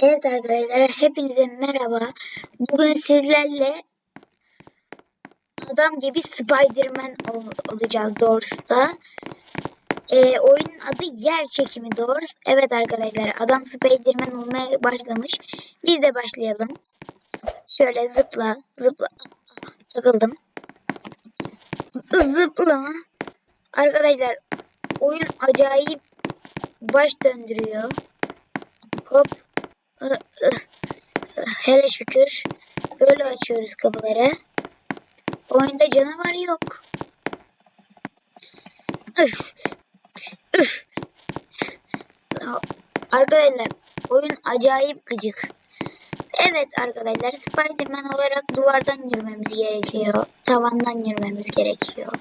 Evet arkadaşlar hepinize merhaba. Bugün sizlerle adam gibi Spider-Man ol- olacağız doğrusu da. Ee, oyunun adı yer çekimi doğrusu. Evet arkadaşlar adam Spider-Man olmaya başlamış. Biz de başlayalım. Şöyle zıpla zıpla takıldım. Zıpla. Arkadaşlar oyun acayip baş döndürüyor. Hop Hele şükür. Böyle açıyoruz kapıları. Oyunda canavar yok. Üf. Arkadaşlar oyun acayip gıcık. Evet arkadaşlar Spiderman olarak duvardan yürümemiz gerekiyor. Tavandan yürümemiz gerekiyor.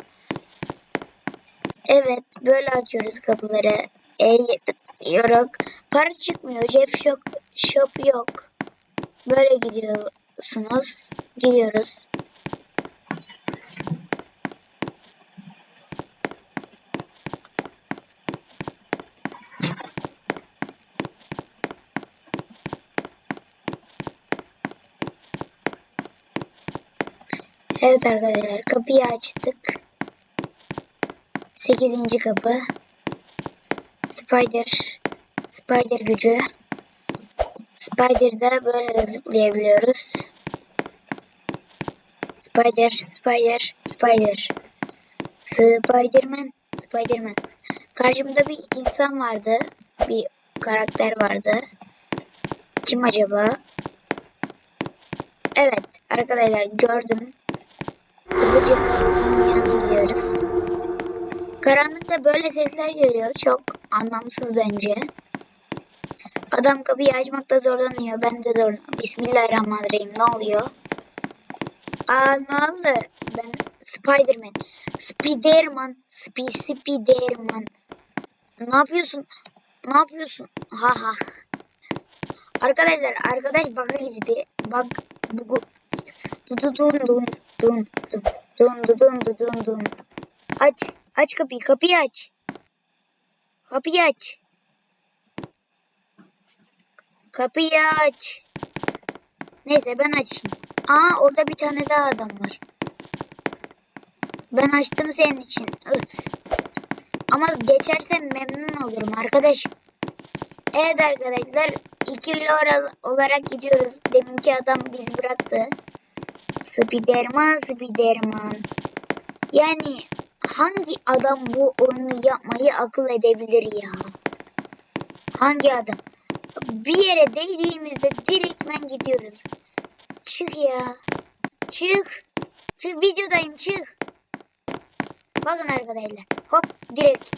Evet böyle açıyoruz kapıları. E yok. Para çıkmıyor. Jeff Shop, shop yok. Böyle gidiyorsunuz. Gidiyoruz. Evet arkadaşlar kapıyı açtık. Sekizinci kapı. Spider. Spider gücü. Spider'da böyle de zıplayabiliyoruz. Spider, Spider, Spider. Spiderman, Spiderman. Karşımda bir insan vardı. Bir karakter vardı. Kim acaba? Evet arkadaşlar gördüm. Hızlıca onun yanına gidiyoruz. Karanlıkta böyle sesler geliyor. Çok anlamsız bence. Adam kapıyı açmakta zorlanıyor. Ben de zor. Bismillahirrahmanirrahim. Ne oluyor? Aa ne oldu? Ben Spiderman. Spiderman. Spi Spiderman. Ne yapıyorsun? Ne yapıyorsun? Ha ha. Arkadaşlar arkadaş bug'a girdi. Bug bugu. Dun dun dun dun dun dun dun dun dun dun. Aç. Aç kapıyı. Kapıyı aç. Kapıyı aç. Kapıyı aç. Neyse ben açayım. Aa orada bir tane daha adam var. Ben açtım senin için. Ama geçersem memnun olurum arkadaş. Evet arkadaşlar ikili olarak gidiyoruz. Deminki adam bizi bıraktı. Spiderman, Spiderman. Yani hangi adam bu oyunu yapmayı akıl edebilir ya? Hangi adam? Bir yere değdiğimizde direktmen gidiyoruz. Çık ya. Çık. Çık videodayım çık. Bakın arkadaşlar. Hop direkt.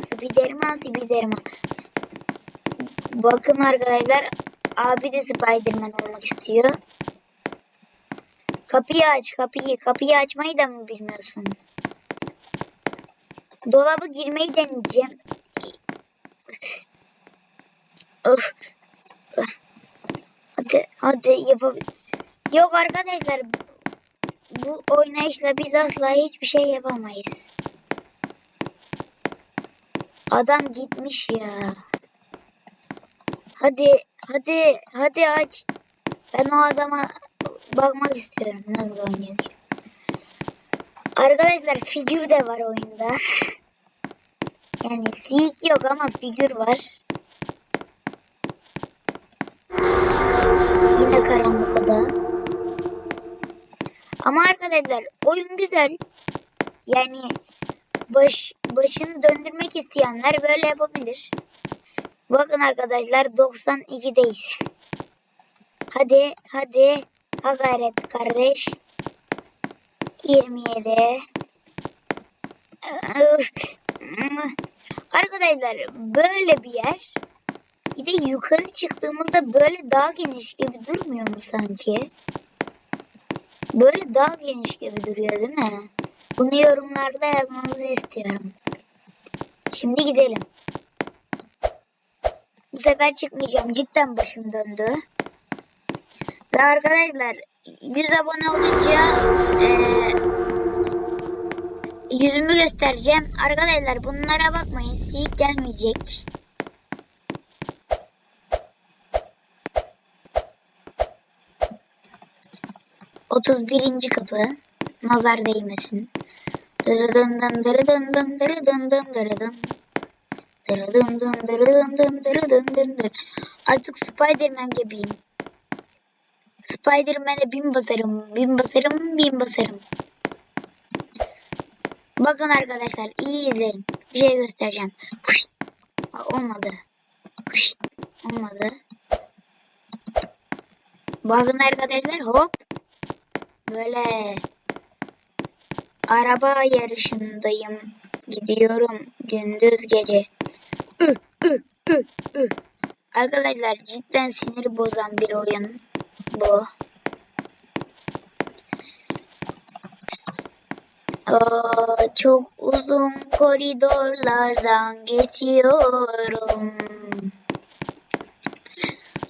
Spiderman Spiderman. Bakın arkadaşlar. Abi de Spiderman olmak istiyor. Kapıyı aç kapıyı. Kapıyı açmayı da mı bilmiyorsun? Dolabı girmeyi deneyeceğim. Hadi hadi yapabilir. Yok arkadaşlar. Bu oynayışla biz asla hiçbir şey yapamayız. Adam gitmiş ya. Hadi hadi hadi aç. Ben o adama bakmak istiyorum nasıl oynuyor. Arkadaşlar figür de var oyunda. Yani seek yok ama figür var. Yine karanlık oda. Ama arkadaşlar oyun güzel. Yani baş başını döndürmek isteyenler böyle yapabilir. Bakın arkadaşlar 92'deyiz. Hadi hadi ha gayret kardeş. 27 Arkadaşlar böyle bir yer bir de yukarı çıktığımızda böyle daha geniş gibi durmuyor mu sanki? Böyle daha geniş gibi duruyor değil mi? Bunu yorumlarda yazmanızı istiyorum. Şimdi gidelim. Bu sefer çıkmayacağım. Cidden başım döndü. Ve arkadaşlar 100 abone olunca ee, yüzümü göstereceğim. Arkadaşlar bunlara bakmayın. Sik gelmeyecek. Otuz birinci kapı. Nazar değmesin. Dırıdın dın dırıdın dın dırıdın dın dırıdın. Dırıdın dın dırıdın dın dırıdın dın dın. Artık Spiderman gibiyim. Spiderman'e bin basarım, bin basarım, bin basarım. Bakın arkadaşlar iyi izleyin. Bir şey göstereceğim. Huşt. Aa, olmadı. Huşt. Olmadı. Bakın arkadaşlar hop. Böyle araba yarışındayım. Gidiyorum gündüz gece. Arkadaşlar cidden sinir bozan bir oyun bu. Çok uzun koridorlardan geçiyorum.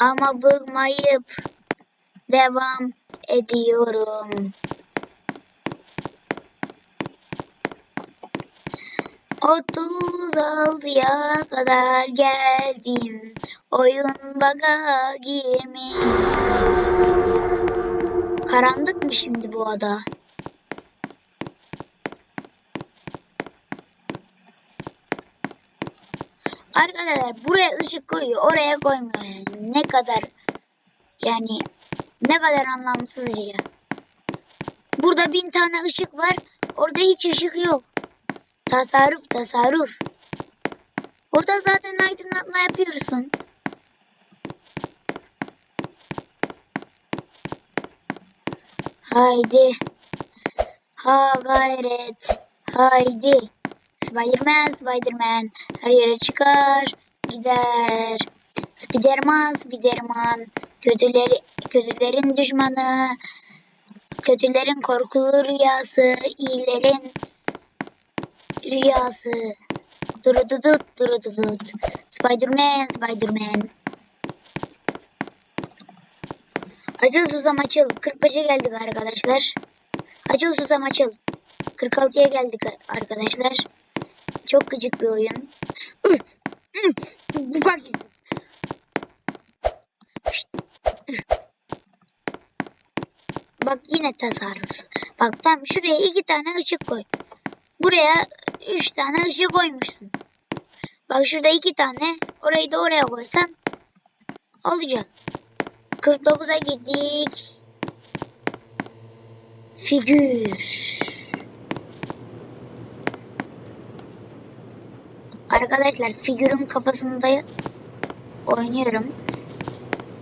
Ama bıkmayıp devam ediyorum. Otuz altıya kadar geldim. Oyun baga girmiş. Karanlık mı şimdi bu ada? Arkadaşlar buraya ışık koyuyor, oraya koymuyor. Yani ne kadar yani ne kadar anlamsızca. Burada bin tane ışık var, orada hiç ışık yok. Tasarruf, tasarruf. Orada zaten aydınlatma yapıyorsun. Haydi. Ha gayret. Haydi. Spiderman, Spiderman her yere çıkar, gider. Spiderman, Spiderman kötüleri, kötülerin düşmanı, kötülerin korkulu rüyası, iyilerin rüyası. Durududut, durududut. Spiderman, Spiderman. Açıl susam açıl. 45'e geldik arkadaşlar. Açıl susam açıl. 46'ya geldik arkadaşlar. Çok gıcık bir oyun. Bak. Bak yine tasarruf. Bak tam şuraya iki tane ışık koy. Buraya üç tane ışık koymuşsun. Bak şurada iki tane. Orayı da oraya koysan olacak. 49'a girdik. Figür. Arkadaşlar figürün kafasında oynuyorum.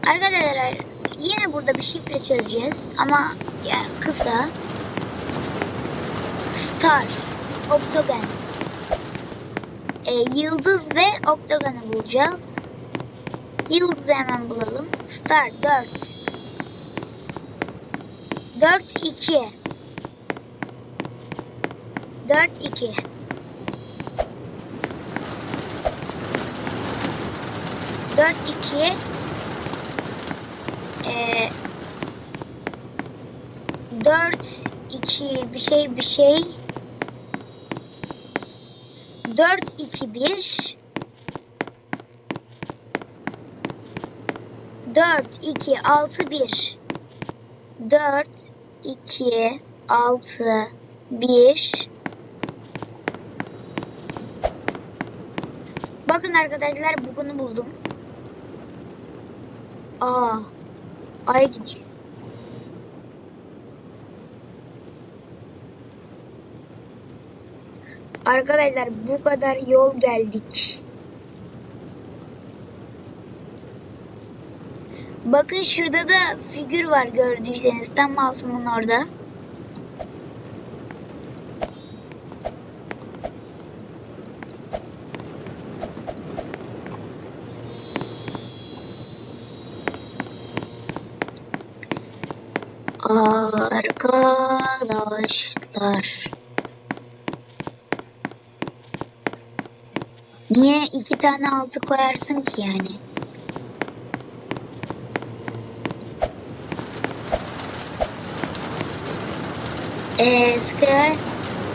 Arkadaşlar yine burada bir şifre çözeceğiz ama ya kısa. Star, Octagon. E, yıldız ve Octagon'u bulacağız. Yıldızı hemen bulalım. Star 4. 4 2. 4 2. 4 2 ee, 4 2 bir şey bir şey. 4 2 1 4 2 6 1 4 2 6 1 Bakın arkadaşlar bugünü buldum. Aa, ay gidiyor. Arkadaşlar bu kadar yol geldik. Bakın şurada da figür var gördüyseniz tam masumun orada. Arkadaşlar. Niye iki tane altı koyarsın ki yani? Ee, Square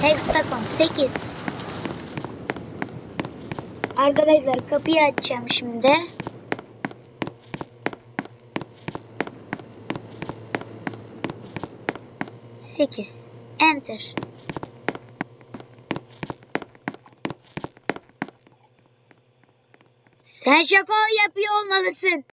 Hexagon 8 Arkadaşlar kapıyı açacağım şimdi. 8. Enter. Sen şaka yapıyor olmalısın.